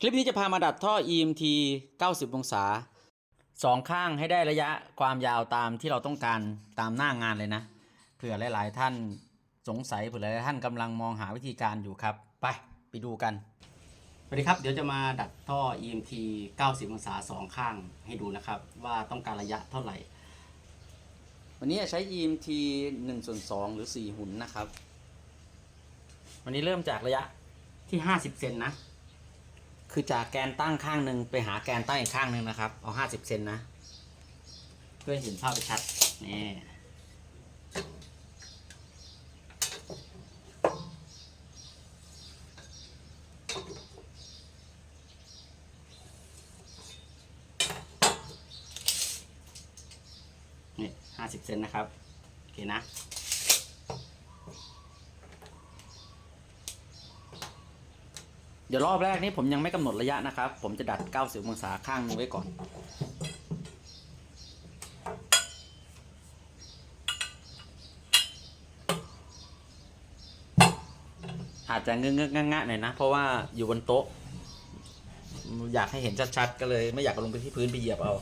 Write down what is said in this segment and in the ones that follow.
คลิปนี้จะพามาดัดท่อ EMT 90 องศาสองข้างให้ได้ระยะความยาวตามที่เราต้องการตามหน้างานเลยนะ เผื่อหลาย ๆ ท่านสงสัยเผื่อหลายๆท่านกำลังมองหาวิธีการอยู่ครับ ไปไปดูกัน สวัสดีครับ เดี๋ยวจะมาดัดท่อ EMT 90 องศาสองข้างให้ดูนะครับ ว่าต้องการระยะเท่าไหร่ วันนี้ใช้ EMT 1ส่วน2หรือ 4 หุ่นนะครับ วันนี้เริ่มจากระยะที่ 50 เซนนะ คือจากแกนตั้งข้างหนึ่งไปหาแกนตั้งอีกข้างหนึ่งนะครับ เอา50เซนนะ เพื่อให้เห็นภาพไปชัดนี่นี่50เซนนะครับ โอเคนะ ดี๋ยวรอบแรกนี้ผมยังไม่กำหนดระยะนะครับ ผมจะดัด 90องศาข้างนึงไว้ก่อน อาจจะเงื้องๆงะๆหน่อยนะ เพราะว่าอยู่บนโต๊ะ อยากให้เห็นชัดๆ ก็เลยไม่อยากลงไปที่พื้นไปเหยียบเอา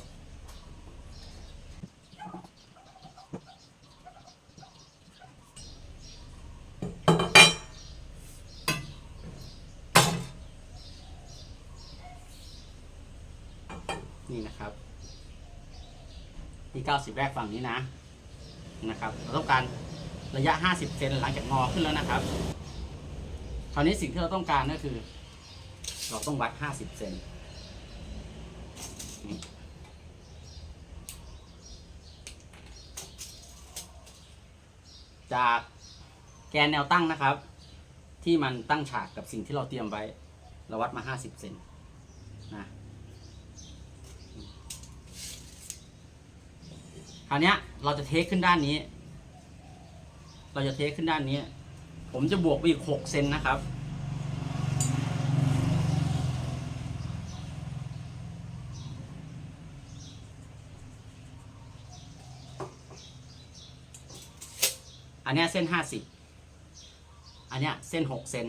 นี่นะครับที่90 แรกฝั่งนี้นะนะครับเราต้องการระยะ 50 เซนหลังจากงอขึ้นแล้วนะครับคราวนี้สิ่งที่เราต้องการก็คือ เราต้องวัด 50 เซนจากแกนแนวตั้งนะครับ ที่มันตั้งฉากกับสิ่งที่เราเตรียมไว้ เราวัดมา 50 เซนนะ ราวนี้เราจะเทคขึ้นด้านนี้ เราจะเทคขึ้นด้านนี้ ผมจะบวกไปอีกหกเซนนะครับ อันนี้เส้นห้าสิบอันนี้เส้นหกเซน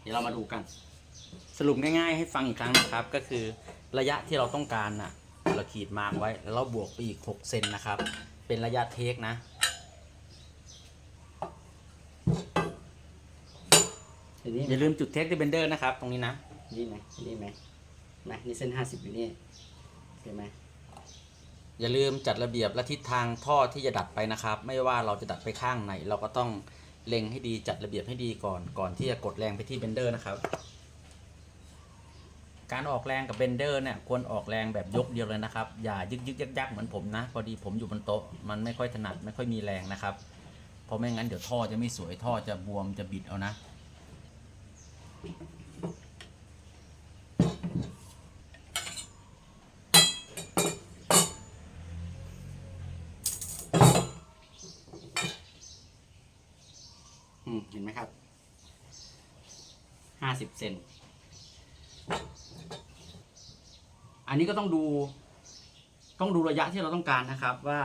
เดี๋ยวเรามาดูกัน สรุปง่ายๆให้ฟังอีกครั้งนะครับ ก็คือระยะที่เราต้องการน่ะ เราขีดมาร์กไว้ แล้วเราบวกไปอีก6เซนนะครับ เป็นระยะเทคนะอย่าลืมจุดเทคที่เบนเดอร์นะครับ ตรงนี้นะ นี่ไหมนี่ไหมไหมนี่เส้น50อยู่นี่เห็นไหมอย่าลืมจัดระเบียบและทิศทางท่อที่จะดัดไปนะครับ ไม่ว่าเราจะดัดไปข้างไหน เราก็ต้องเล็งให้ดีจัดระเบียบให้ดีก่อน ก่อนที่จะกดแรงไปที่เบนเดอร์นะครับ การออกแรงกับเบนเดอร์เนี่ยควรออกแรงแบบยกเดียวเลยนะครับ อย่ายึกยึกยักยักเหมือนผมนะ พอดีผมอยู่บนโต๊ะมันไม่ค่อยถนัดไม่ค่อยมีแรงนะครับ เพราะไม่งั้นเดี๋ยวท่อจะไม่สวยท่อจะบวมจะบิดเอานะ อืมเห็นไหมครับ ห้าสิบเซน อันนี้ก็ต้องดู ต้องดูระยะที่เราต้องการนะครับ ว่า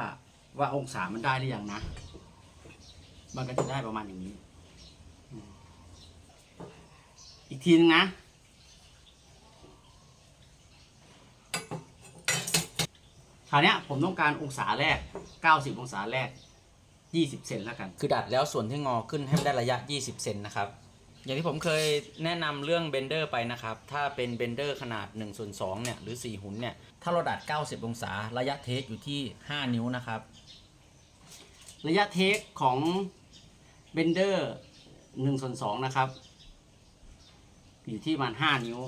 ว่าองศามันได้หรือยังนะ มันก็จะได้ประมาณอย่างนี้ อีกทีนึงนะคราวนี้ผมต้องการองศาแรก 90 องศาแรก 20 เซนแล้วกัน คือดัดแล้วส่วนที่งอขึ้นให้มันได้ระยะ 20 เซนนะครับ อย่างที่ผมเคยแนะนำเรื่องเบนเดอร์ไปนะครับ ถ้าเป็นเบนเดอร์ขนาด1ส่วน2เนี่ยหรือ 4 หุ่นเนี่ย ถ้าเราดัด 90 องศา ระยะเทคอยู่ที่ 5 นิ้วนะครับ ระยะเทคของเบนเดอร์1ส่วน2นะครับ อยู่ที่ประมาณ 5 นิ้ว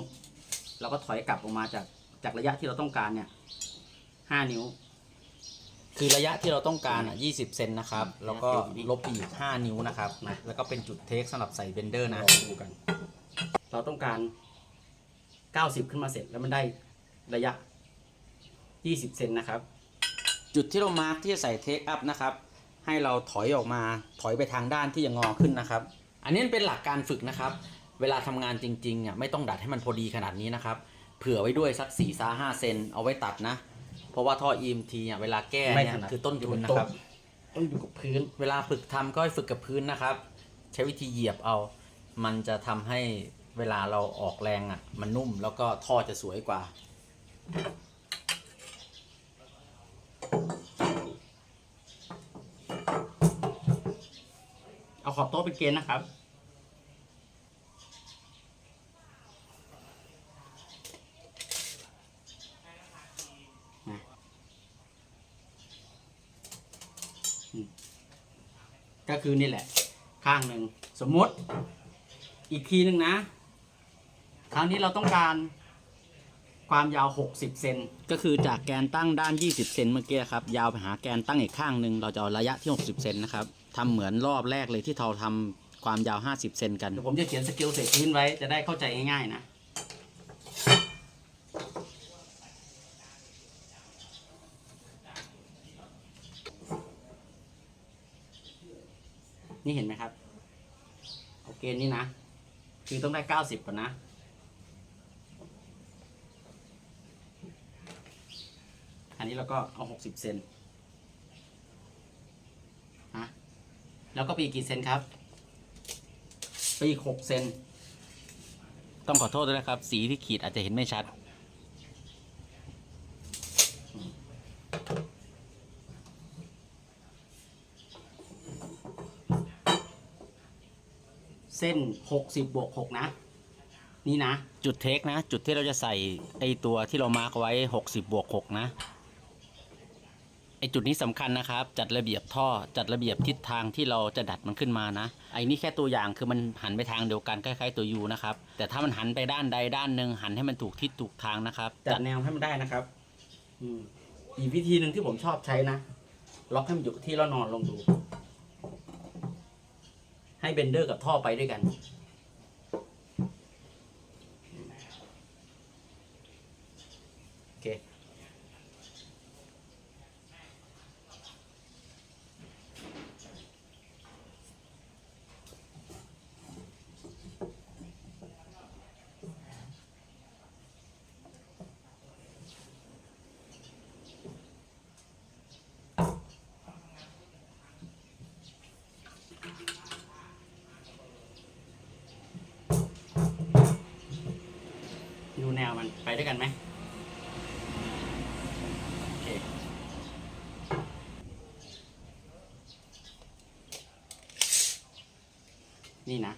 เราก็ถอยกลับออกมาจากจากระยะที่เราต้องการเนี่ย 5 นิ้ว คือระยะที่เราต้องการอะ20 เซนนะครับ แล้วก็ลบไปอีก 5 นิ้วนะครับนะแล้วก็เป็นจุดเทคสำหรับใส่เบนเดอร์นะดูกัน เราต้องการ 90 ขึ้นมาเสร็จแล้วมันได้ระยะ 20 เซนนะครับ จุดที่เรามาร์กที่จะใส่เทคอัพนะครับ ให้เราถอยออกมาถอยไปทางด้านที่จะงอขึ้นนะครับ อันนี้เป็นหลักการฝึกนะครับ เวลาทำงานจริงๆอะไม่ต้องดัดให้มันพอดีขนาดนี้นะครับ เผื่อไว้ด้วยสัก4ี่ซาห้าเซนเอาไว้ตัดนะ เพราะว่าท่อ EMT อะเวลาแก้ไม่เนี่ยถนัดคือต้นอยู่ทุบนนนะโต๊ะครับ ต้องอยู่กับพื้น เวลาฝึกทำก็ให้ฝึกกับพื้นนะครับ ใช้วิธีเหยียบเอา มันจะทำให้เวลาเราออกแรงอะ มันนุ่มแล้วก็ท่อจะสวยกว่าเอาขอบโต๊ะเป็นเกณฑ์นะครับ นะอืมก็ คือนี่แหละ ข้างหนึ่งสมมติอีกทีหนึ่งนะ คราวนี้เราต้องการความยาว 60 เซนก็คือจากแกนตั้งด้าน 20 เซนเมื่อกี้ครับ ยาวไปหาแกนตั้งอีกข้างหนึ่งเราจะเอาระยะที่ 60 เซนนะครับทำเหมือนรอบแรกเลยที่เราทำความยาว 50 เซนกัน เดี๋ยวผมจะเขียนสกิลเสร็จพื้นไว้จะได้เข้าใจง่ายๆนะ นี่เห็นไหมครับโอเคนี่นะ คือต้องได้เก้าสิบก่อนนะ อันนี้เราก็เอาหกสิบเซนฮะแล้วก็ปีกี่เซนครับปีหกเซนต้องขอโทษด้วยนะครับ สีที่ขีดอาจจะเห็นไม่ชัด ส้นหกสิบบวกหกนะ นี่นะ จุดเทคนะ จุดที่เราจะใส่ไอตัวที่เรามาร์กไว้หกสิบบวกหกนะไอจุดนี้สำคัญนะครับ จัดระเบียบท่อจัดระเบียบทิศทางที่เราจะดัดมันขึ้นมานะ ไอ้นี่แค่ตัวอย่างคือมันหันไปทางเดียวกันคล้ายๆตัวยูนะครับ แต่ถ้ามันหันไปด้านใดด้านหนึ่งหันให้มันถูกทิศถูกทางนะครับ จัดแนวให้มันได้นะครับอืมอีกวิธีหนึ่งที่ผมชอบใช้นะ ล็อกให้มันอยู่กับที่แล้วนอนลงดู ให้เบนเดอร์กับท่อไปด้วยกัน โอเค ดูแนวมันไป ด้วยกันไหมโอเคนี่นะ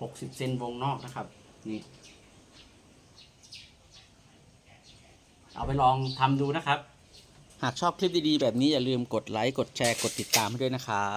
หกสิบเซนวงนอกนะครับ นี่ เอาไปลองทำดูนะครับ หากชอบคลิปดีๆ แบบนี้อย่าลืมกดไลค์ กดแชร์ กดติดตามให้ด้วยนะครับ